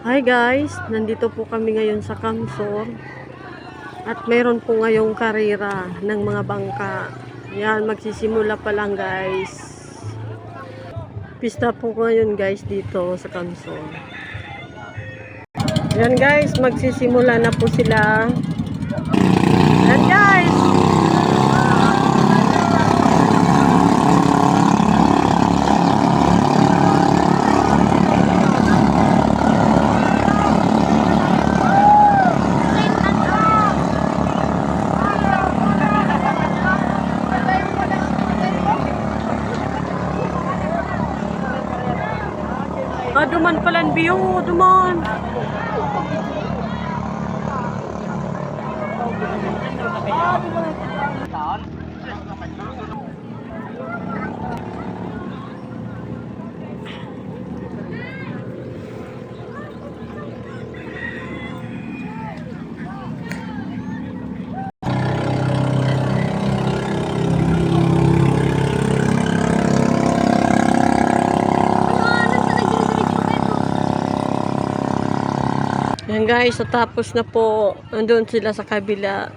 Hi guys, nandito po kami ngayon sa Kamsor. At meron po ngayong karera ng mga bangka. Yan, magsisimula pa lang guys. Pista po ngayon guys dito sa Kamsor. Yan guys, magsisimula na po sila. Yan guys! Ah, duman pala ang view, duman. Yan guys, so tapos na po, andun sila sa kabila.